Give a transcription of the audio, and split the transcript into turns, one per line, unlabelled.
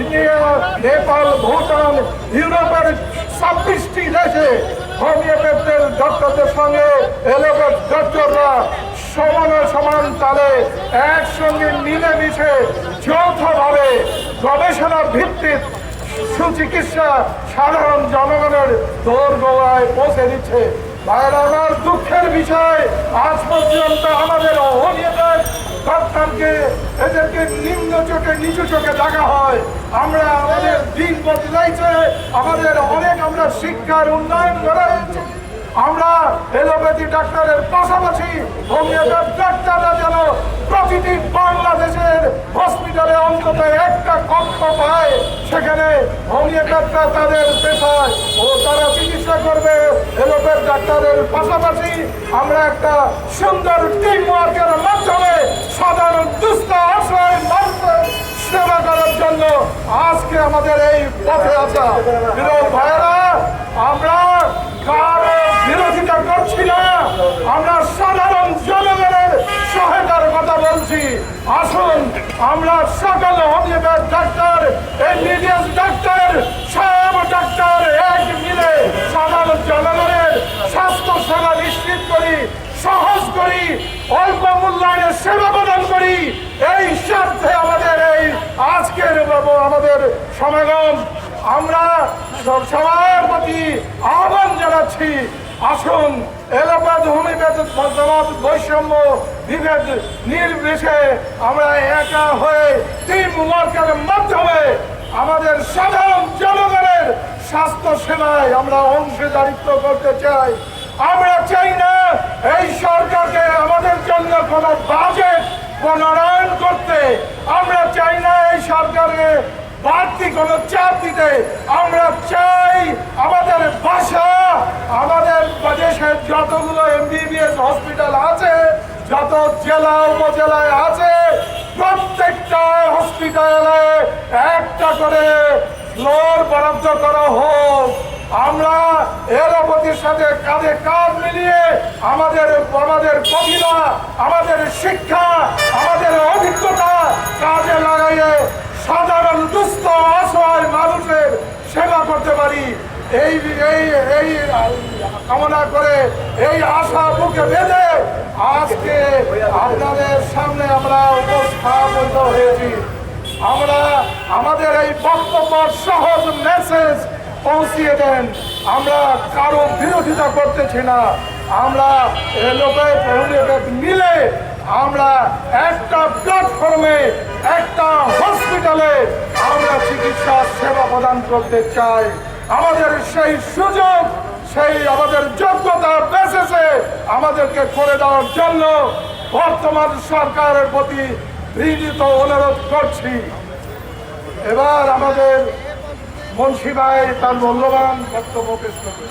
India, Nepal, Bhutan, ইউরোপের ছাব্বিশটি দেশে হোমিওপ্যাথের ডক্টরদের সঙ্গে এলোপ্যাথ ডক্টররা সমানে সমান তালে একসঙ্গে মিলেমিশে যৌথভাবে গবেষণার ভিত্তিক সুচিকিৎসা সাধারণ জনগণের দৌড় গোড়ায় পৌঁছে দিচ্ছে। ভাইয়েরা দুঃখের বিষয়, আজ পর্যন্ত আমাদের হোমিওপ্যাথ ডাক্তারকে এদেরকে চোখে নিচু চোখে দেখা হয়। আমরা আমাদের দিন বদলাইছে, আমাদের অনেক আমরা শিক্ষার উন্নয়ন করা হয়েছে আমরা এলোপ্যাথি ডাক্তারের পাশাপাশি হোমিওপ্যাথ ডাক্তাররা যেন প্রতিটি বাংলাদেশের হসপিটালে অন্তত একটা কক্ষ পায়, সেখানে হোমিওপ্যাথরা তাদের পেশায় ও তারা চিকিৎসা করবে। এলোপ্যাথ ডাক্তারের পাশাপাশি আমরা একটা সুন্দর টিম ওয়ার্কের মাধ্যমে সাধারণ দুস্থ অসহায় আজকে আমাদের এই পথে আসা বিরোধ ভাইয়েরা, আমরা কারও বিরোধিতা করছি না, আমরা সাধারণ জনগণের সহায়তার কথা বলছি। আসুন, আমরা সকল হোমিওপ্যাথ ডাক্তার এমবিবিএস ডাক্তার সব ডাক্তার এক মিলে সাধারণ জনগণের স্বাস্থ্য সেবা নিশ্চিত করি সহজ অল্প মূল্যায়নে সেবা প্রদান করি। এই স্বার্থে আমাদের এই আজকের আমাদের সমাগম। আমরা সব- সবার প্রতি আহ্বান জানাচ্ছি। আসুন এলোপ্যাথ হোমিওপ্যাথ মতামত বৈষম্য বিভেদ নির্বিশে আমরা একা হয়ে টিম ওয়ার্কের মাধ্যমে আমাদের সাধারণ জনগণের স্বাস্থ্য সেবায় আমরা অংশীদারিত্ব করতে চাই। আমরা চাই না এই সরকারকে আমাদের জন্য কোনো বাজেট প্রণয়ন করতে। আমরা চাই না এই সরকারকে বাড়তি কোনো চাপ দিতে। আমরা চাই আমাদের ভাষা আমাদের দেশের যতগুলো এমবিবিএস হসপিটাল আছে, যত জেলা, উপজেলায় আছে, প্রত্যেকটা হসপিটালে একটা করে ফ্লোর বরাদ্দ করা হোক। আমরা এলোপতির সাথে কাঁধে কাঁধ মিলিয়ে আমাদের আমাদের প্রতিভা আমাদের শিক্ষা, আমাদের অভিজ্ঞতা কাজে লাগাইয়ে সাধারণ দুস্থ, অসহায় মানুষের সেবা করতে পারি। এই এই এই কামনা করে, এই আশা বুকে বেঁধে আজকে আপনাদের সামনে আমরা উপস্থাপিত হয়েছি। আমরা আমাদের এই বক্তব্য সহজ মেসেজ পৌঁছিয়ে দেন। আমরা কারও বিরোধিতা করতেছি না। আমরা মিলে আমরা একটা প্ল্যাটফর্মে একটা হসপিটালে আমরা চিকিৎসা সেবা প্রদান করতে চাই। আমাদের সেই সুযোগ, সেই আমাদের যোগ্যতা বেসেসে আমাদেরকে করে দেওয়ার জন্য বর্তমান সরকারের প্রতি বিনীত অনুরোধ করছি। এবার আমাদের মুন্সি ভাই তার মূল্যবান বক্তব্য পেশ করবে।